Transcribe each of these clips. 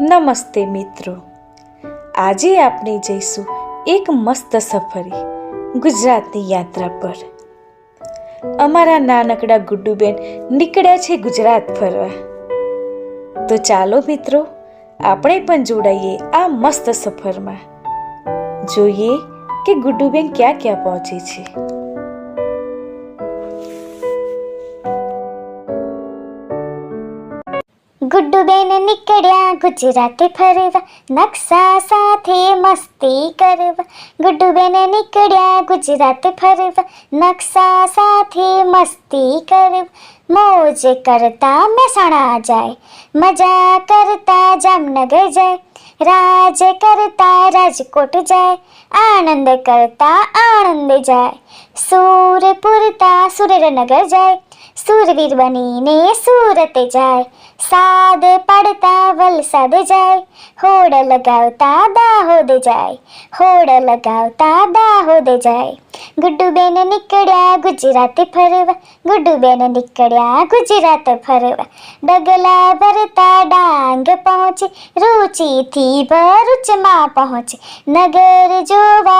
નમસ્તે મિત્રો. આજે આપણે જઈશું એક મસ્ત સફરી, ગુજરાતની યાત્રા પર. અમારા નાનકડા ગુડ્ડુબેન નીકળ્યા છે ગુજરાત ફરવા. તો ચાલો મિત્રો, આપણે પણ જોડાઈએ આ મસ્ત સફરમાં. જોઈએ કે ગુડ્ડુબેન ક્યાં ક્યાં પહોંચે છે. ગુડ્ડુબેન નીકળ્યા ગુજરાતે ફરવા, નકશા સાથે મસ્તી કરવા. ગુડ્ડુબેન નીકળ્યા ગુજરાતે ફરવા, નકશા સાથે મસ્તી કરવા. મોજ કરતા મહેસાણા જાય, મજા કરતા જામનગર જાય. રાજ કરતા રાજકોટ જાય, આનંદ કરતા આણંદ જાય. સૂર પૂરતા સુરેન્દ્રનગર જાય સુરવીર બનીને સુરત જાય. સાદ પાડતા વલસાડ જાય. હોડ લગાવતા દાહોદ જાય. હોડ લગાવતા દાહોદ જાય. ગુડ્ડુબેન નીકળ્યા ગુજરાત ફરવા. ગુડ્ડુબેન નીકળ્યા ગુજરાત ફરવા. ડગલા ભરતા ડાંગ પહોંચે. રૂચિથી ભરૂચમાં પહોંચે. નગર જોવા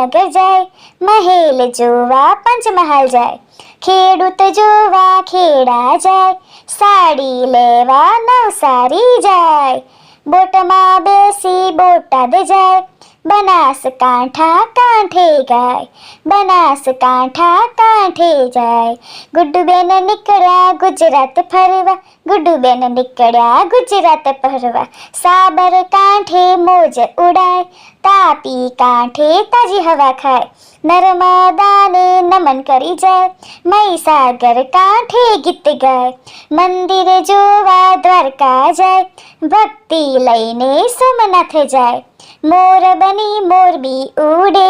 ભાવનગર જાય, મહેલ જોવા પંચમહાલ જાય. ખેડૂત જોવા ખેડા જાય, સાડી લેવા નવસારી જાય. બોટમાં બેસી બોટાદ જાય બનાસ કાંઠા કાંઠે ગાય બનાસ કાંઠા કાંઠે જાય ગુડ્ડુબેન નીકળ્યા ગુજરાત ફરવા. ગુડ્ડુબેન નીકળ્યા ગુજરાત ફરવા. સાબર કાંઠે મોજ ઉડાય તાપી કાંઠે તાજી હવા ખાય નર્મદાને નમન કરી જાય. મહીસાગર કાંઠે ગીત ગાય. મંદિર જોવા દ્વારકા જાય. ભક્તિ લઈને સોમનાથ જાય. મોર બની મોરબી ઉડે.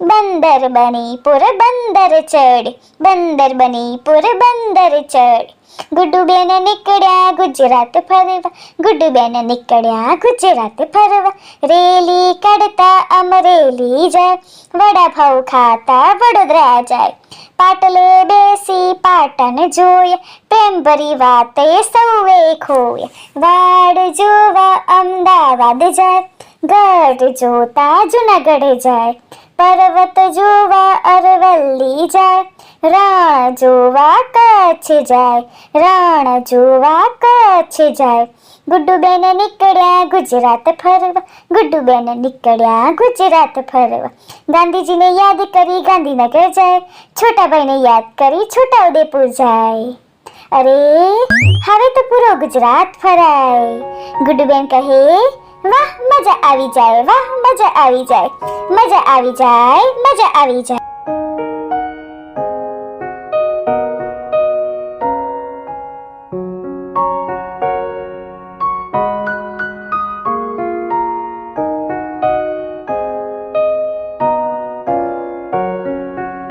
બંદર બની પોરબંદર ચડ. બંદર બની પોરબંદર ચડ. ગુડ્ડુબેન નીકળ્યા ગુજરાત ફરવા. ગુડ્ડુબેન નીકળ્યા ગુજરાત ફરવા. રેલી કાઢતા અમરેલી જાય. વડાભાઉ ખાતા વડોદરા જાય. પાટલે બેસી પાટણ જોયા. પ્રેમ ભરી વાતે સૌએ ખોયા. વાડ જોવા અમદાવાદ જાય. ગઢ જોતા જુનાગઢે જાય, પર્વત જોવા અરવલ્લી જાય, રણ જોવા કચ્છ જાય, રણ જોવા કચ્છ જાય. ગુડ્ડુબેન નીકળ્યા ગુજરાત ફરવા ગુડ્ડુબેન નીકળ્યા ગુજરાત ફરવા. ગાંધીજીને યાદ કરી ગાંધીનગર જાય, છોટાભાઈને યાદ કરી છોટાઉદેપુર જાય. અરે, હવે તો પૂરો ગુજરાત ફરાય. ગુડ્ડુબેન કહે વાહ મજા આવી જાય વાહ મજા આવી જાય મજા આવી જાય મજા આવી જાય.